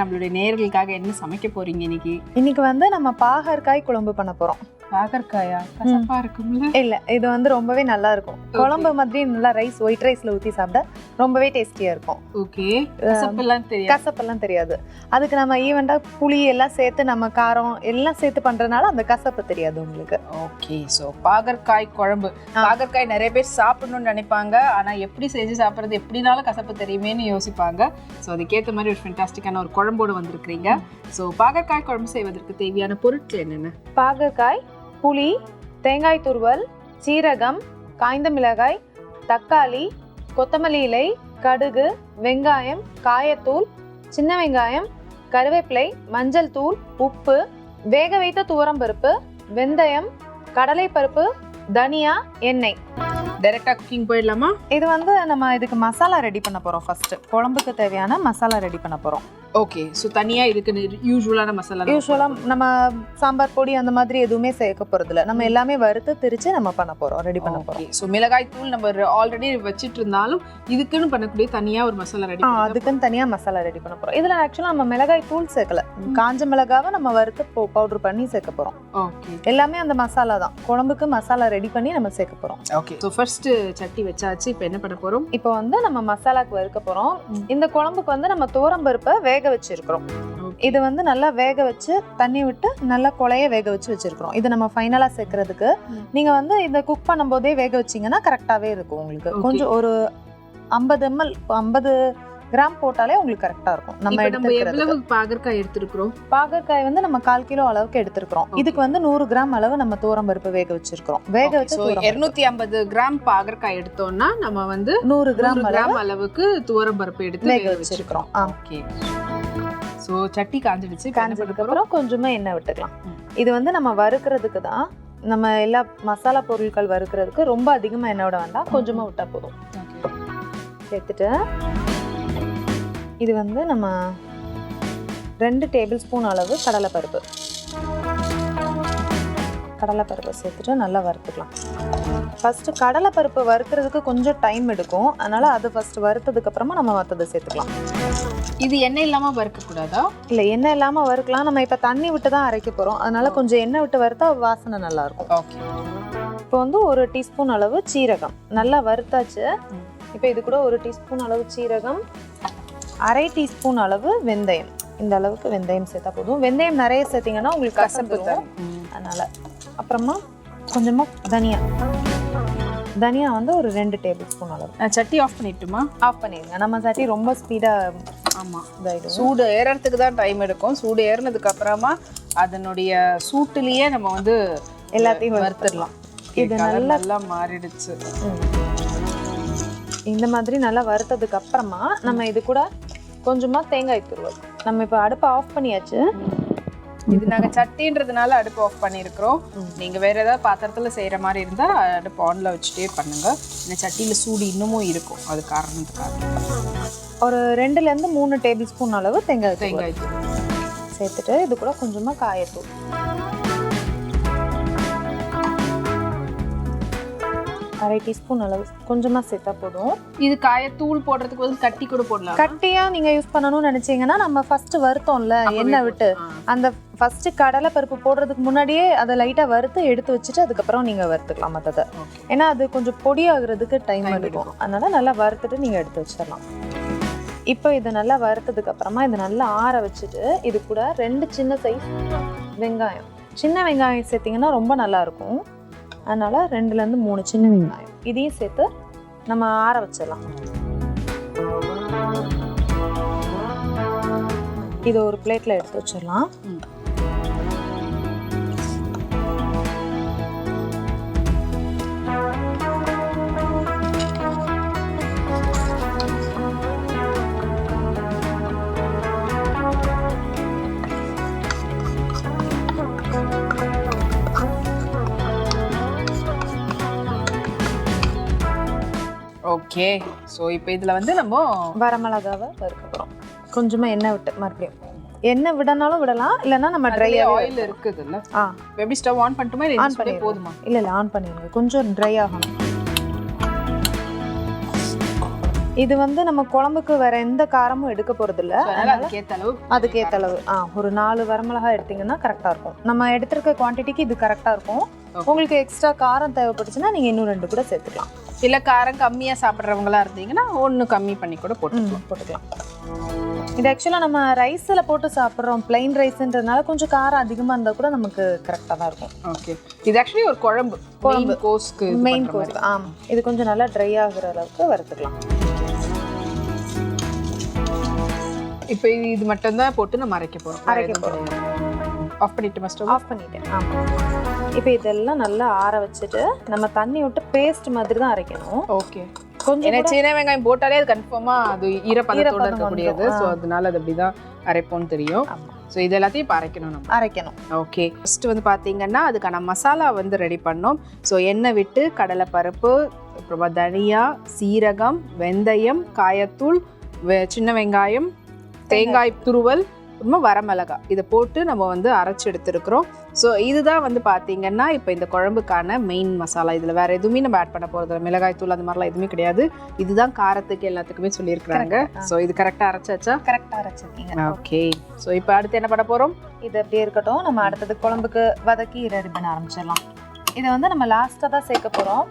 நம்மளுடைய நேர்களுக்காக என்ன சமைக்க போறீங்க இன்னைக்கு? இன்னைக்கு வந்து நம்ம பாகற்காய் குழம்பு பண்ண போறோம். பாகற்காயா கசப்பா இருக்கும்ல? இல்ல இது வந்து ரொம்பவே நல்லா இருக்கும் குழம்பு மாதிரி நல்லா ரைஸ் ஒயிட் ரைஸ்ல ஊத்தி சாப்பிட ரொம்பவே டேஸ்டியா இருக்கும். ஓகே. கசப்பெல்லாம் தெரியாது. கசப்பெல்லாம் தெரியாது. அதுக்கு நம்ம ஈவெண்டா புளி எல்லாம் சேர்த்து நம்ம காரம் எல்லாம் சேர்த்து பண்றதுனால அந்த கசப்பு தெரியாது உங்களுக்கு. ஓகே ஸோ பாகற்காய் குழம்பு. பாகற்காய் நிறைய பேர் சாப்பிடணும்னு நினைப்பாங்க. ஆனா எப்படி செஞ்சு சாப்பிடுறது எப்படினாலும் கசப்பு தெரியுமேன்னு யோசிப்பாங்க. ஸோ அதுக்கேற்ற மாதிரி ஒரு ஃபென்டாஸ்டிக்கான ஒரு குழம்போடு வந்திருக்கிறீங்க. ஸோ பாகற்காய் குழம்பு செய்வதற்கு தேவையான பொருட்கள் என்னென்ன? பாகற்காய் புளி தேங்காய் துருவல் சீரகம் காய்ந்த மிளகாய் தக்காளி கொத்தமல்லி இலை கடுகு வெங்காயம் காயத்தூள் சின்ன வெங்காயம் கருவேப்பிலை மஞ்சள் தூள் உப்பு வேக வைத்த துவரம்பருப்பு வெந்தயம் கடலைப்பருப்பு தனியா எண்ணெய். டைரக்டா குக்கிங் போயிடலாமா? இது வந்து நம்ம இதுக்கு மசாலா ரெடி பண்ண போறோம் ஃபர்ஸ்ட் குழம்புக்கு தேவையான மசாலா ரெடி பண்ண போறோம். ஓகே ஸோ தனியா இதுக்கு யூஸ்வலான மசாலா தான் யூஸ்வலா நம்ம சாம்பார் பொடி அந்த மாதிரி எதுவுமே சேர்க்க போறது இல்ல நம்ம எல்லாமே வறுத்து திரிச்சு நம்ம பண்ண போறோம். ரெடி பண்ண ஓகே ஸோ மிளகாய் தூள் நம்ம ஆல்ரெடி வச்சிட்டு இருந்தாலும் இதுக்குன்னு பண்ணக்கூடிய தனியா ஒரு மசாலா ரெடி அதுக்குன்னு தனியா மசாலா ரெடி பண்ண போறோம். இதுல ஆக்சுவலா நம்ம மிளகாய் தூள் சேர்க்கல. காஞ்ச மிளகாவை நம்ம வறுத்து பவுடர் பண்ணி சேர்க்க போறோம். ஓகே எல்லாமே அந்த மசாலா தான். குழம்புக்கு மசாலா ரெடி பண்ணி நம்ம சேர்க்க போறோம். ஓகே ஸோ ஃபர்ஸ்ட் சட்டி வச்சாச்சு. இப்போ என்ன பண்ண போறோம்? இப்போ வந்து நம்ம மசாலாக்கு வறுக்க போறோம். இந்த குழம்புக்கு வந்து நம்ம பருப்பை வேக வச்சிருக்கிறோம். இது வந்து நல்லா வேக வச்சு தண்ணி விட்டு நல்லா குழைய வேக வச்சு வச்சிருக்கிறோம். இது நம்ம ஃபைனலா சேர்க்கறதுக்கு. ம். நீங்க வந்து இந்த குக் பண்ணும்போதே வேக வச்சீங்கன்னா கரெக்டாவே இருக்கும் உங்களுக்கு. கொஞ்சம் ஒரு ஐம்பது எம்எல் ஐம்பது கிராம் போட்டாலே உங்களுக்கு கரெக்டா இருக்கும். நம்ம எடுத்துக்கிறது பாகற்காய் எடுத்திருக்கிறோம்? பாகற்காய் வந்து நம்ம கால் கிலோ அளவுக்கு எடுத்திருக்கிறோம். இதுக்கு வந்து நூறு கிராம் அளவு நம்ம தூரம் பருப்பு வேக வச்சிருக்கிறோம். வேக வச்சு இருநூத்தி ஐம்பது கிராம் பாகற்காய் எடுத்தோம்னா நம்ம வந்து. நூறு கிராம் கிராம் அளவுக்கு துவரம் பருப்பு எடுத்து வேக வேக. வச்சிருக்கிறோம். ஓகே. ஸோ சட்டி காஞ்சிடுச்சு. இப்போ என்ன பண்ண காஞ்சதுக்கு போறோம்? அப்புறம் கொஞ்சமா எண்ணெய் விட்டுக்கலாம். இது வந்து நம்ம வறுக்கிறதுக்கு தான் நம்ம எல்லா மசாலா பொருட்கள் வறுக்கிறதுக்கு ரொம்ப அதிகமா எண்ணெய் விட வேண்டாம். கொஞ்சமா விட்டா போதும். சேர்த்துட்டு இது வந்து நம்ம ரெண்டு டேபிள் ஸ்பூன் அளவு கடலைப்பருப்பு. கடலைப்பருப்பை சேர்த்துட்டு நல்லா வறுத்துக்கலாம். ஃபர்ஸ்ட் கடலைப்பருப்பு வறுக்கிறதுக்கு கொஞ்சம் டைம் எடுக்கும். அதனால அது ஃபர்ஸ்ட் வறுத்ததுக்கு அப்புறமா நம்ம மற்றதை சேர்த்துக்கலாம். இது எண்ணெய் இல்லாம வறுக்க கூடாதா இல்லை எண்ணெய் இல்லாமல் வறுக்கலாம். நம்ம இப்போ தண்ணி விட்டு தான் அரைக்க போகிறோம் அதனால கொஞ்சம் எண்ணெய் விட்டு வறுத்தா வாசனை நல்லா இருக்கும். ஓகே இப்போ வந்து ஒரு டீஸ்பூன் அளவு சீரகம். நல்லா வறுத்தாச்சு. இப்போ இது கூட ஒரு டீஸ்பூன் அளவு சீரகம். அரை டீஸ்பூன் அளவு வெந்தயம். இந்த அளவுக்கு வெந்தயம் சேர்த்தா போதும். வெந்தயம் நிறைய சேர்த்தீங்கன்னா உங்களுக்கு கசப்பு கசப்பு தரும். அதனால அப்புறமா கொஞ்சமா தனியா. தனியா வந்து ஒரு ரெண்டு டேபிள் ஸ்பூன் அளவு. சட்டி ஆஃப் பண்ணிட்டுமா? ஆஃப் பண்ணிடுங்க. நம்ம சட்டி ரொம்ப ஸ்பீடா ஆமா. இதாயிடும். சூடு ஏறறதுக்கு தான் டைம் எடுக்கும். சூடு ஏறினதுக்கு அப்புறமா அதனுடைய சூட்டுலயே நம்ம வந்து எல்லாத்தையும் வறுத்துடலாம். இது நல்லா மாறிடுச்சு. இந்த மாதிரி நல்லா வறுத்ததுக்கு அப்புறமா நம்ம இது கூட கொஞ்சமா தேங்காய் துருவல். நம்ம இப்போ அடுப்பை ஆஃப் பண்ணியாச்சு. இது நாங்க சட்டின்றதுனால அடுப்பு ஆஃப் பண்ணியிருக்கிறோம் ம். நீங்க வேற ஏதாவது பாத்திரத்துல செய்யற மாதிரி இருந்தா அடுப்பு ஆன்ல வச்சுட்டே பண்ணுங்க. இந்த சட்டியில சூடு இன்னமும் இருக்கும். அது காரணத்துக்காக. ஒரு ரெண்டுல இருந்து மூணு டேபிள் ஸ்பூன் அளவு தேங்காய் தேங்காய். சேர்த்துட்டு இது கூட கொஞ்சமா காயத்தூள். அரை டீஸ்பூன் அளவு. கொஞ்சமா சேர்த்தா போதும். இது காயத்தூள் போடுறதுக்கு வந்து கட்டி கூட போடலாம்? கட்டியா நீங்க யூஸ் பண்ணணும்னு நினைச்சீங்கன்னா நம்ம ஃபர்ஸ்ட் வறுத்தோம்ல எண்ணெய் விட்டு. அந்த ஃபர்ஸ்ட் கடலை பருப்பு போடுறதுக்கு முன்னாடியே அதை லைட்டா வறுத்து எடுத்து வச்சுட்டு அதுக்கப்புறம் நீங்க வறுத்துக்கலாம் மத்தத ஏன்னா அது கொஞ்சம் பொடியாகிறதுக்கு டைம் எடுக்கும். அதனால நல்லா வறுத்துட்டு நீங்க எடுத்து வச்சிடலாம். இப்போ இதை நல்லா வறுத்ததுக்கு அப்புறமா இதை நல்லா ஆற வச்சுட்டு இது கூட ரெண்டு சின்ன சைஸ் வெங்காயம். சின்ன வெங்காயம் சேர்த்தீங்கன்னா ரொம்ப நல்லா இருக்கும். அதனால ரெண்டுல இருந்து மூணு சின்ன வெங்காயம். இதையும் சேர்த்து நம்ம ஆற வச்சிடலாம். இதை ஒரு பிளேட்ல எடுத்து வச்சிடலாம். ஓகே ஸோ இப்போ இதுல வந்து நம்ம வரமிளகாவை வறுக்க போகிறோம் கொஞ்சமாக எண்ணெய் விட்டு மறுபடியும். எண்ணெய் விடனாலும் விடலாம் இல்லைன்னா நம்ம ட்ரை ஆயில் இருக்குதுல்ல? ஆ. எப்படி ஸ்டவ் ஆன் பண்ணிட்டுமா இல்லை ஆன் பண்ணிடுங்க. போதுமா? இல்லை இல்லை ஆன் பண்ணிடுங்க. கொஞ்சம் ட்ரை ஆகணும். இது வந்து நம்ம குழம்புக்கு வேற எந்த காரமும் எடுக்க போறது இல்ல அதுக்கேத்த அளவு ஆ ஒரு நாலு வரமிளகா எடுத்தீங்கன்னா கரெக்டாக இருக்கும். நம்ம எடுத்திருக்க குவான்டிட்டிக்கு இது கரெக்டாக இருக்கும். உங்களுக்கு எக்ஸ்ட்ரா காரம் தேவைப்பட்டுச்சுன்னா நீங்கள் இன்னும் ரெண்டு கூட சேர்த்துக்கலாம். இல்ல காரம் கம்மியா சாப்பிடுறவங்களா இருந்தீங்கன்னா ஒண்ணு கம்மி பண்ணி கூட போட்டுக்கலாம். போட்டுக்கலாம். இது ஆக்சுவலாக நம்ம ரைஸில் போட்டு சாப்பிட்றோம். plain ரைஸ்ன்றதுனால கொஞ்சம் காரம் அதிகமாக இருந்தால் கூட நமக்கு கரெக்டாக தான் இருக்கும். ஓகே இது ஆக்சுவலி ஒரு குழம்பு. குழம்பு. கோஸ்க்கு மெயின் கோர்ஸ் ஆமாம் இது கொஞ்சம் நல்லா ட்ரை ஆகுற அளவுக்கு வறுத்துக்கலாம். இப்போ இது மட்டும் தான் போட்டு நம்ம அரைக்க போறோம். அரைக்க போகிறோம் ஆஃப் பண்ணிட்டு மஸ்டர் ஆஃப் பண்ணிட்டேன். ஆமாம் இப்போ இதெல்லாம் நல்லா ஆற வச்சுட்டு நம்ம தண்ணி விட்டு பேஸ்ட் மாதிரி தான் அரைக்கணும். ஓகே. கொஞ்சம் சின்ன வெங்காயம் போட்டாலே அது கன்ஃபார்மா அது ஈரப்பதத்தோட இருக்கக்கூடியது. வந்துரும். ஸோ அதனால அது அப்படிதான் அரைப்போம்னு தெரியும். ஸோ இது எல்லாத்தையும் இப்போ அரைக்கணும் நம்ம. அரைக்கணும். ஓகே ஃபர்ஸ்ட் வந்து பார்த்தீங்கன்னா அதுக்கான மசாலா வந்து ரெடி பண்ணோம். ஸோ எண்ணெய் விட்டு கடலைப்பருப்பு அப்புறமா தனியா சீரகம் வெந்தயம் காயத்தூள் சின்ன வெங்காயம் தேங்காய் துருவல் அப்புறமா வரமிளகா. இதை போட்டு நம்ம வந்து அரைச்சி எடுத்துருக்குறோம். ஸோ இதுதான் வந்து பார்த்தீங்கன்னா இப்போ இந்த குழம்புக்கான மெயின் மசாலா இதில் வேற எதுவுமே நம்ம ஆட் பண்ண போகிறது மிளகாய் தூள் அந்த மாதிரிலாம் எதுவுமே கிடையாது. இதுதான் காரத்துக்கு எல்லாத்துக்குமே சொல்லியிருக்கிறாங்க. ஸோ இது கரெக்டாக அரைச்சாச்சா? கரெக்டாக அரைச்சிருக்கீங்க. ஓகே ஸோ இப்போ அடுத்து என்ன பண்ண போகிறோம் இது அப்படியே இருக்கட்டும் நம்ம அடுத்தது குழம்புக்கு வதக்கி ரெடி பண்ண ஆரம்பிச்சிடலாம். இதை வந்து நம்ம லாஸ்ட்டாக தான் சேர்க்க போகிறோம்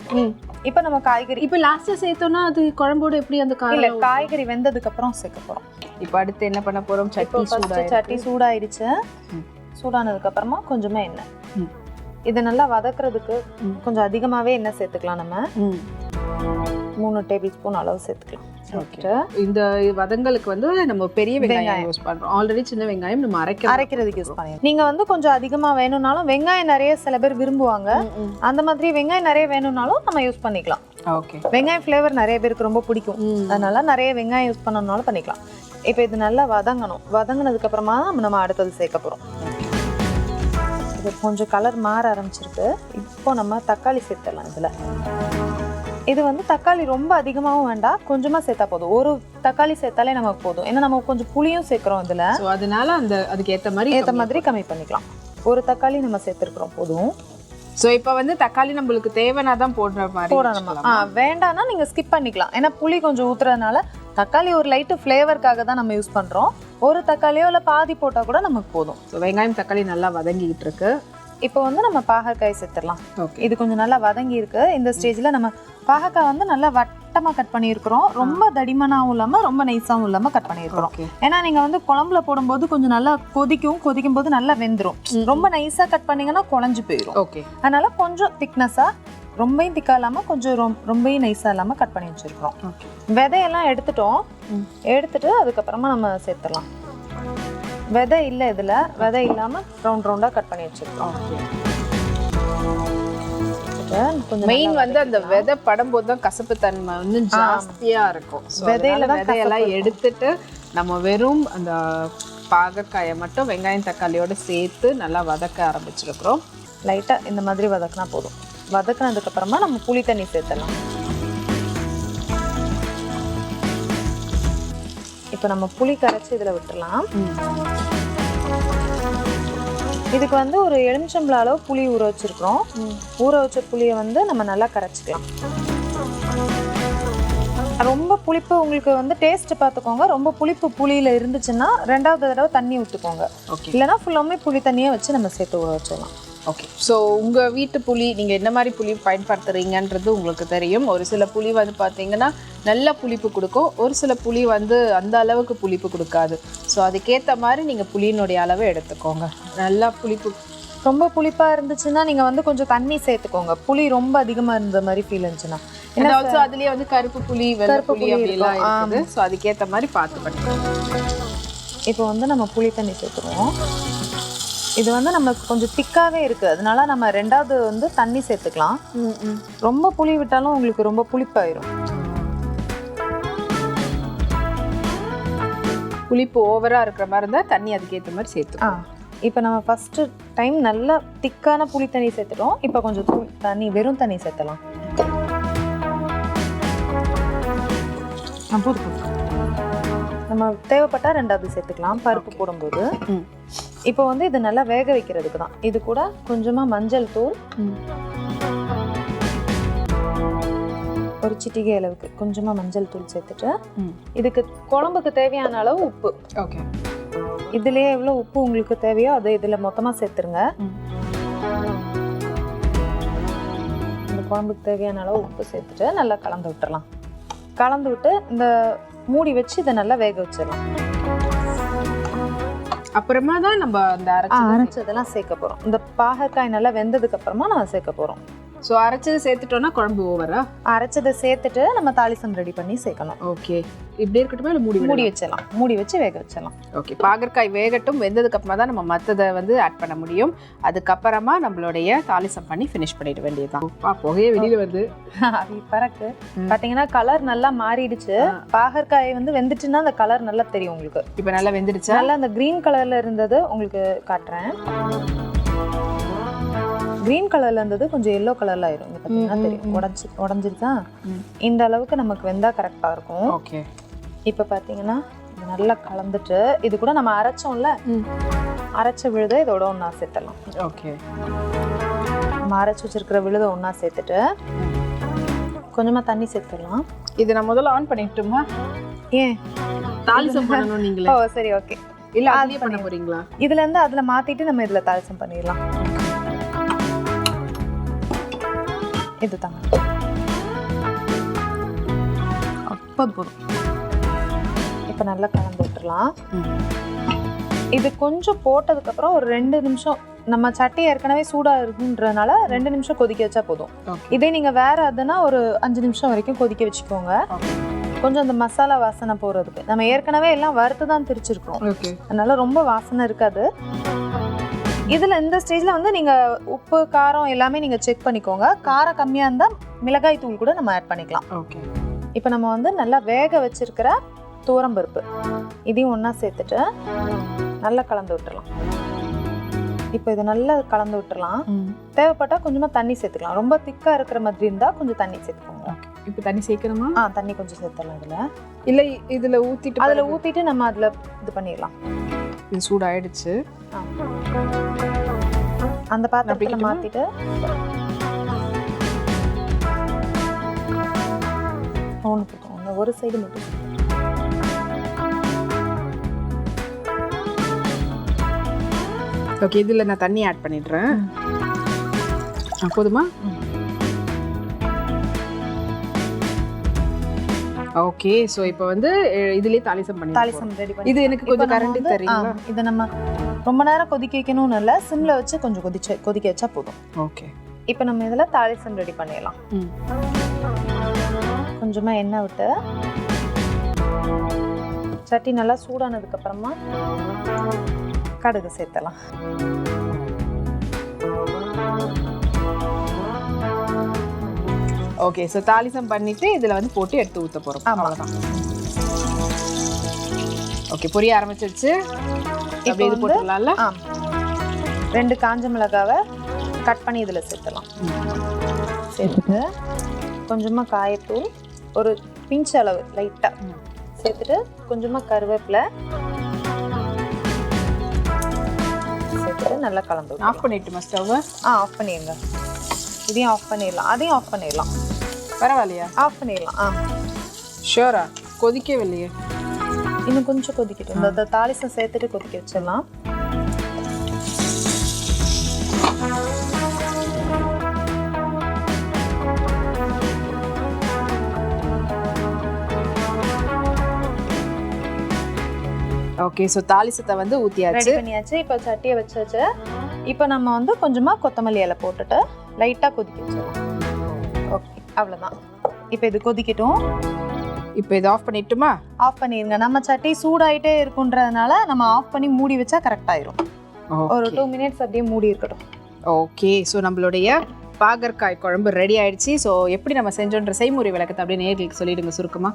இப்போ நம்ம காய்கறி இப்போ லாஸ்ட்டாக சேர்த்தோம்னா அது குழம்போட எப்படி அந்த இல்ல காய்கறி வெந்ததுக்கு அப்புறம் சேர்க்க போறோம். இப்போ அடுத்து என்ன பண்ண சட்னி ஃபர்ஸ்ட் சூடாக சட்டி சூடாயிடுச்சு. ம். சூடானதுக்கு அப்புறமா கொஞ்சமா எண்ணெய். இதை நல்லா வதக்குறதுக்கு. கொஞ்சம் அதிகமாவே எண்ணெய் சேர்த்துக்கலாம் நம்ம. மூணு டேபிள் ஸ்பூன் அளவு சேர்த்துக்கலாம். இந்த வதங்களுக்கு வந்து நம்ம பெரிய வெங்காயம். யூஸ் பண்றோம். ஆல்ரெடி சின்ன வெங்காயம் நம்ம அரைக்க அரைக்கிறதுக்கு யூஸ் பண்ணி நீங்க வந்து கொஞ்சம் அதிகமா வேணும்னாலும் வெங்காயம் நிறைய சில பேர் விரும்புவாங்க. அந்த மாதிரி வெங்காயம் நிறைய வேணும்னாலும் நம்ம யூஸ் பண்ணிக்கலாம். ஓகே வெங்காயம் ஃப்ளேவர் நிறைய பேருக்கு ரொம்ப பிடிக்கும். அதனால நிறைய வெங்காயம் யூஸ் பண்ணணும்னாலும் பண்ணிக்கலாம். இப்போ இது நல்லா வதங்கணும். வதங்கினதுக்கு அப்புறமா நம்ம அடுத்தது சேர்க்க போறோம். இது கொஞ்சம் கலர் மாற ஆரம்பிச்சிருக்கு. இப்போ நம்ம தக்காளி சேர்த்துடலாம் இதுல. இது வந்து தக்காளி ரொம்ப அதிகமாகவும் வேண்டாம் கொஞ்சமா சேர்த்தா போதும். ஒரு தக்காளி சேர்த்தாலே நமக்கு போதும். ஏன்னா நம்ம கொஞ்சம் புளியும் சேர்க்குறோம் இதுல. ஸோ அதனால அந்த அதுக்கு ஏத்த மாதிரி ஏத்த மாதிரி கம்மி பண்ணிக்கலாம். ஒரு தக்காளி நம்ம சேர்த்துருக்குறோம் போதும். ஸோ இப்போ வந்து தக்காளி நம்மளுக்கு தேவைன்னா தான் போடுற மாதிரி போடணுமா ஆ? வேண்டாம்னா நீங்க ஸ்கிப் பண்ணிக்கலாம். ஏன்னா புளி கொஞ்சம் ஊத்துறதுனால தக்காளி ஒரு லைட்டு ஃப்ளேவருக்காக தான் நம்ம யூஸ் பண்றோம். ஒரு தக்காளியோ இல்லை பாதி போட்டா கூட நமக்கு போதும். ஸோ வெங்காயம் தக்காளி நல்லா வதங்கிக்கிட்டு இருக்கு. இப்போ வந்து நம்ம பாகக்காய் சேர்த்துடலாம் ஓகே. இது கொஞ்சம் நல்லா வதங்கி இருக்கு. இந்த ஸ்டேஜ்ல நம்ம பாகக்காய் வந்து நல்லா வட்டமா கட் பண்ணியிருக்கிறோம். ரொம்ப தடிமனாவும் இல்லாம ரொம்ப நைஸாவும் இல்லாம கட் பண்ணியிருக்கிறோம். ஏன்னா நீங்க வந்து குழம்புல போடும்போது கொஞ்சம் நல்லா கொதிக்கும். கொதிக்கும் போது நல்லா வெந்துரும். ரொம்ப நைஸா கட் பண்ணீங்கன்னா குழஞ்சு போயிடும் ஓகே. அதனால கொஞ்சம் திக்னஸா ரொம்பவும் திக்கா இல்லாம கொஞ்சம் ரொம் ரொம்பவும் நைஸா இல்லாம கட் பண்ணி வச்சிருக்கிறோம். விதையெல்லாம் எடுத்துட்டோம். எடுத்துட்டு அதுக்கப்புறமா நம்ம சேர்த்துடலாம் விதை இல்லை இதுல. விதை இல்லாம ரவுண்ட் ரவுண்டா கட் பண்ணி வச்சிருக்கோம். மெயின் வந்து அந்த. விதை படும்போது தான் கசப்பு தன்மை வந்து ஜாஸ்தியா இருக்கும். விதையில விதையெல்லாம். எடுத்துட்டு நம்ம வெறும் அந்த பாகக்காயை மட்டும் வெங்காயம் தக்காளியோட சேர்த்து நல்லா வதக்க ஆரம்பிச்சிருக்கிறோம். லைட்டா இந்த மாதிரி வதக்கினா போதும். வதக்குனதுக்கு அப்புறமா நம்ம புளி தண்ணி சேர்த்தலாம் இப்போ நம்ம புளி கரைச்சி இதுல விட்டுறலாம் இதுக்கு வந்து ஒரு எலுமிச்சம்பள அளவு புளி ஊற வச்சிருக்கிறோம். ஊற வச்ச புளியை வந்து நம்ம நல்லா கரைச்சிக்கலாம். ரொம்ப புளிப்பு உங்களுக்கு வந்து டேஸ்ட் பார்த்துக்கோங்க. ரொம்ப புளிப்பு புளியில இருந்துச்சுன்னா ரெண்டாவது தடவை தண்ணி ஓகே இல்லைன்னா ஃபுல்லாமே புளி தண்ணியை வச்சு நம்ம சேர்த்து ஊற வச்சிடலாம். ஓகே ஸோ உங்கள் வீட்டு புளி நீங்கள் என்ன மாதிரி புளி பயன்படுத்துறீங்கன்றது உங்களுக்கு தெரியும். ஒரு சில புளி வந்து பார்த்தீங்கன்னா நல்ல புளிப்பு கொடுக்கும். ஒரு சில புளி வந்து அந்த அளவுக்கு புளிப்பு கொடுக்காது. ஸோ அதுக்கேற்ற மாதிரி நீங்கள் புளியினுடைய அளவை எடுத்துக்கோங்க. நல்லா புளிப்பு. ரொம்ப புளிப்பா இருந்துச்சுன்னா நீங்க வந்து கொஞ்சம் தண்ணி சேர்த்துக்கோங்க. புளி ரொம்ப அதிகமா இருந்த மாதிரி ஃபீல் இருந்துச்சுன்னா. ஆல்சோ அதுலேயே வந்து கருப்பு புளி கருப்பு புளி அப்படிலாம். இருக்குது. ஸோ அதுக்கேற்ற மாதிரி பார்த்து பண்ணிக்கோங்க இப்போ வந்து நம்ம புளி தண்ணி சேர்த்துருவோம் இது வந்து நமக்கு கொஞ்சம் திக்காவே இருக்கு. அதனால நம்ம ரெண்டாவது வந்து தண்ணி சேர்த்துக்கலாம். ரொம்ப புளி விட்டாலும் உங்களுக்கு ரொம்ப புளிப்பாயிரும். புளிப்பு ஓவராக இருக்கிற மாதிரி இருந்தால் தண்ணி அதுக்கேற்ற மாதிரி சேர்த்து ஆ. இப்போ நம்ம ஃபர்ஸ்ட் டைம் நல்லா திக்கான புளி தண்ணி சேர்த்துட்டோம். இப்போ கொஞ்சம் தூள் தண்ணி வெறும் தண்ணி சேர்த்தலாம். நம்ம தேவைப்பட்டா ரெண்டாவது சேர்த்துக்கலாம். பருப்பு போடும்போது. இப்போ வந்து இது நல்லா வேக வைக்கிறதுக்கு தான். இது கூட கொஞ்சமா மஞ்சள் தூள். ஒரு சிட்டிகை அளவுக்கு கொஞ்சமா மஞ்சள் தூள் சேர்த்துட்டு இதுக்கு குழம்புக்கு தேவையான அளவு உப்பு. ஓகே. இதுலயே எவ்வளவு உப்பு உங்களுக்கு தேவையோ அதை இதுல மொத்தமா சேர்த்துருங்க. இந்த குழம்புக்கு தேவையான அளவு உப்பு சேர்த்துட்டு நல்லா கலந்து விட்டுறலாம். கலந்து விட்டு இந்த மூடி வச்சு இதை நல்லா வேக வச்சிடலாம். அப்புறமா தான் நம்ம அந்த அரைச்சதெல்லாம் சேர்க்க போகிறோம் இந்த பாகற்காய் நல்லா வெந்ததுக்கு அப்புறமா நம்ம சேர்க்க போகிறோம் ஸோ அரைச்சது சேர்த்துட்டோம்னா குழம்பு ஓவரா அரைச்சதை சேர்த்துட்டு நம்ம தாளிசம் ரெடி பண்ணி சேர்க்கணும். ஓகே இப்படி இருக்கட்டுமா இல்லை மூடி மூடி வச்சிடலாம். மூடி வச்சு வேக வச்சிடலாம். ஓகே பாகற்காய் வேகட்டும். வெந்ததுக்கு அப்புறமா தான் நம்ம மற்றதை வந்து ஆட் பண்ண முடியும். அதுக்கப்புறமா நம்மளுடைய தாளிசம் பண்ணி ஃபினிஷ் பண்ணிட வேண்டியதுதான். புகையே வெளியில வருது. பறக்கு. ம். பாத்தீங்கன்னா கலர் நல்லா மாறிடுச்சு. பாகற்காய் வந்து வெந்துச்சுன்னா அந்த கலர் நல்லா தெரியும் உங்களுக்கு. இப்போ நல்லா வெந்துடுச்சா? நல்லா அந்த கிரீன் கலர்ல இருந்தது உங்களுக்கு காட்டுறேன். கிரீன் கலர்ல இருந்தது கொஞ்சம் எல்லோ கலர்ல ஆயிரும். இங்க ம், தெரியும். உடஞ்சி உடஞ்சிருச்சா? ம். இந்த அளவுக்கு நமக்கு வெந்தா கரெக்டா இருக்கும். ஓகே. இப்ப பாத்தீங்கன்னா இது நல்லா கலந்துட்டு இது கூட நம்ம அரைச்சோம்ல. அரைச்ச விழுதை இதோட ஒண்ணா சேர்த்துடலாம். ஓகே. நம்ம அரைச்சு வச்சிருக்கிற விழுதை ஒண்ணா சேர்த்துட்டு கொஞ்சமா தண்ணி சேர்த்துடலாம். இது நான் முதல்ல ஆன் பண்ணிட்டுமா? ஏன்? தாளிசம் பண்ணணும் நீங்களே. ஓ சரி ஓகே. இல்ல அது அதுலயே பண்ண போறீங்களா? இதுல இருந்து அதுல மாத்திட்டு நம்ம இதுல தாளிசம் பண்ணிடலாம். இது தாங்க அப்போ போதும் இப்போ நல்லா கலந்து விட்டுறலாம். இது கொஞ்சம் போட்டதுக்கு அப்புறம் ஒரு ரெண்டு நிமிஷம் நம்ம சட்டி ஏற்கனவே சூடா இருக்குன்றதுனால ரெண்டு நிமிஷம் கொதிக்க வச்சா போதும். இதே நீங்க வேற அதுனா ஒரு அஞ்சு நிமிஷம் வரைக்கும் கொதிக்க வச்சுக்கோங்க. கொஞ்சம் அந்த மசாலா வாசனை போறதுக்கு. நம்ம ஏற்கனவே எல்லாம் வறுத்து தான் திரிச்சிருக்கோம் அதனால ரொம்ப வாசனை இருக்காது. இதுல இந்த ஸ்டேஜ்ல வந்து நீங்க உப்பு காரம் எல்லாமே நீங்க செக் பண்ணிக்கோங்க. காரம் கம்மியா இருந்தா மிளகாய் தூள் கூட நம்ம ஆட் பண்ணிக்கலாம். ஓகே இப்போ நம்ம வந்து நல்லா வேக வச்சிருக்கிற பருப்பு. இதையும் ஒண்ணா சேர்த்துட்டு நல்லா கலந்து விட்டுறலாம். இப்போ இது நல்லா கலந்து விட்டுறலாம். தேவைப்பட்டா கொஞ்சமா தண்ணி சேர்த்துக்கலாம். ரொம்ப திக்கா இருக்கிற மாதிரி இருந்தா கொஞ்சம் தண்ணி சேர்த்துக்கோங்க. இப்போ தண்ணி சேர்க்கணுமா? ஆ தண்ணி கொஞ்சம் சேர்த்துடலாம் இதுல. இல்ல இதுல ஊத்திட்டு அதுல ஊத்திட்டு நம்ம அதுல இது பண்ணிடலாம். இது சூடாயிடுச்சு. அந்த பாத்திரத்துல? மாத்திட்டு. ஒன்று போட்டோம் ஒரு சைடு மட்டும் ஓகே இதுல நான் தண்ணி ஆட் பண்ணிடுறேன். போதுமா? ஓகே சோ இப்போ வந்து இதுலயே தாளிசம் பண்ணி தாளிசம் ரெடி பண்ணி இது எனக்கு கொஞ்சம் கரண்டி தரீங்களா? இதை நம்ம ரொம்ப நேரம் கொதிக்க வைக்கணும்னு இல்லை சிம்ல வச்சு கொஞ்சம் கொதிச்சு கொதிக்க வச்சா போதும். ஓகே இப்போ நம்ம இதில் தாளிசம் ரெடி பண்ணிடலாம். ம். கொஞ்சமா எண்ணெய் விட்டு சட்டி நல்லா சூடானதுக்கு அப்புறமா கடுகு சேர்த்தலாம் ஓகே சோ தாளிசம் பண்ணிட்டு இதுல வந்து போட்டு எடுத்து ஊத்த போறோம். ஆமா. அவ்வளவுதான். ஓகே பொரிய ஆரம்பிச்சிருச்சு. அப்படியே இது போட்டுடலாம்ல ரெண்டு காஞ்ச மிளகாவை கட் பண்ணி இதில் சேர்த்தலாம் சேர்த்துட்டு கொஞ்சமாக காயத்தூள் ஒரு பிஞ்ச் அளவு லைட்டாக. சேர்த்துட்டு கொஞ்சமாக கருவேப்பிலை சேர்த்துட்டு நல்லா கலந்து. ஆஃப் பண்ணிட்டுமா ஸ்டவ் ஆ ஆஃப் பண்ணிடுங்க. இதையும் ஆஃப் பண்ணிடலாம். அதையும் ஆஃப் பண்ணிடலாம். பரவாயில்லையா? ஆஃப் பண்ணிடலாம் ஆ. ஷியோரா கொதிக்கவில்லையே. இன்னும் கொஞ்சம் கொதிக்கட்டும். இந்த- தாளிசம் சேர்த்துட்டு கொதிக்க வச்சிடலாம். ஓகே சோ தாளிசத்தை வந்து ரெடி ஊத்தியாச்சு பண்ணியாச்சு. இப்போ சட்டியை வச்சாச்சு. இப்போ நம்ம வந்து கொஞ்சமாக கொத்தமல்லி இலை போட்டுட்டு லைட்டாக கொதிக்க வச்சிடலாம். அவ்வளோதான் இப்போ இது கொதிக்கட்டும். இப்போ இதை ஆஃப் பண்ணிட்டுமா? ஆஃப் பண்ணிடுங்க நம்ம சட்டி சூடாயிட்டே இருக்குன்றதுனால நம்ம ஆஃப் பண்ணி மூடி வச்சா கரெக்ட் ஆயிரும். ஒரு டூ மினிட்ஸ் அப்படியே மூடி இருக்கட்டும். ஓகே ஸோ நம்மளுடைய பாகற்காய் குழம்பு ரெடி ஆயிடுச்சு. ஸோ எப்படி நம்ம செஞ்சோன்ற செய்முறை விளக்கத்தை அப்படியே நேர்களுக்கு சொல்லிடுங்க சுருக்கமா.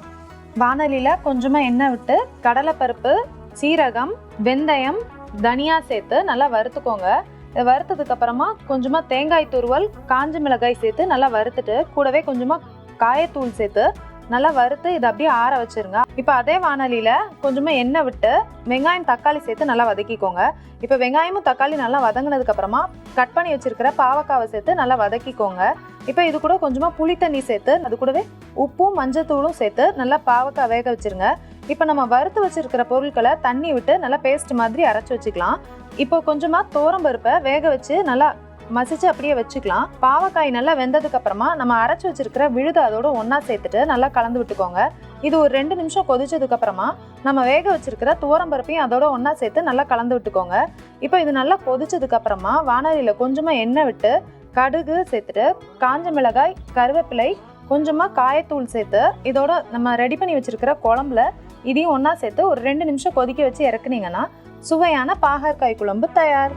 வானலியில் கொஞ்சமாக எண்ணெய் விட்டு கடலைப்பருப்பு சீரகம் வெந்தயம் தனியா சேர்த்து நல்லா வறுத்துக்கோங்க. வறுத்ததுக்கு அப்புறமா கொஞ்சமாக தேங்காய் துருவல் காஞ்ச மிளகாய் சேர்த்து நல்லா வறுத்துட்டு கூடவே கொஞ்சமாக காயத்தூள் சேர்த்து நல்லா வறுத்து இதை அப்படியே ஆற வச்சுருங்க. இப்போ அதே வானலியில் கொஞ்சமாக எண்ணெய் விட்டு வெங்காயம் தக்காளி சேர்த்து நல்லா வதக்கிக்கோங்க. இப்போ வெங்காயமும் தக்காளி நல்லா வதங்கினதுக்கப்புறமா கட் பண்ணி வச்சுருக்கிற பாவக்காவை சேர்த்து நல்லா வதக்கிக்கோங்க. இப்போ இது கூட கொஞ்சமாக புளி தண்ணி சேர்த்து அது கூடவே உப்பும் மஞ்சத்தூளும் சேர்த்து நல்லா பாவக்காய் வேக வச்சிருங்க. இப்போ நம்ம வறுத்து வச்சிருக்கிற பொருட்களை தண்ணி விட்டு நல்லா பேஸ்ட் மாதிரி அரைச்சி வச்சுக்கலாம். இப்போ கொஞ்சமாக பருப்பை வேக வச்சு நல்லா மசிச்சு அப்படியே வச்சுக்கலாம். பாவக்காய் நல்லா வெந்ததுக்கு அப்புறமா நம்ம அரைச்சி வச்சிருக்கிற விழுது அதோட ஒன்றா சேர்த்துட்டு நல்லா கலந்து விட்டுக்கோங்க. இது ஒரு ரெண்டு நிமிஷம் கொதிச்சதுக்கு அப்புறமா நம்ம வேக வச்சிருக்கிற பருப்பையும் அதோட ஒன்றா சேர்த்து நல்லா கலந்து விட்டுக்கோங்க. இப்போ இது நல்லா கொதிச்சதுக்கு அப்புறமா வானலியில கொஞ்சமாக எண்ணெய் விட்டு கடுகு சேர்த்துட்டு காஞ்ச மிளகாய் கருவேப்பிலை கொஞ்சமாக காயத்தூள் சேர்த்து இதோட நம்ம ரெடி பண்ணி வச்சிருக்கிற குழம்புல இதையும் ஒன்றா சேர்த்து ஒரு ரெண்டு நிமிஷம் கொதிக்க வச்சு இறக்குனீங்கன்னா சுவையான பாகற்காய் குழம்பு தயார்.